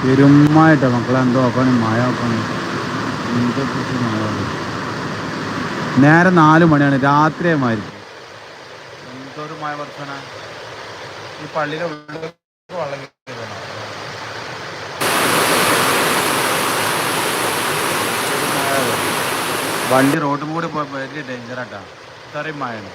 പെരുമായിട്ടാണ് മക്കളെ എന്തോ നോക്കാണ് മഴ നോക്കാണ് എന്തൊക്കെ മഴ നേരെ നാല് മണിയാണ് രാത്രി രാത്രിയായി എന്തൊരു മഴ വർഷന? ഈ പള്ളിയുടെ ഉള്ളിൽ വെള്ളം വണ്ടി റോഡ് കൂടി പോയപ്പോൾ വലിയ ഡേഞ്ചറാട്ടാ ഇത്രയും മഴയാണ്.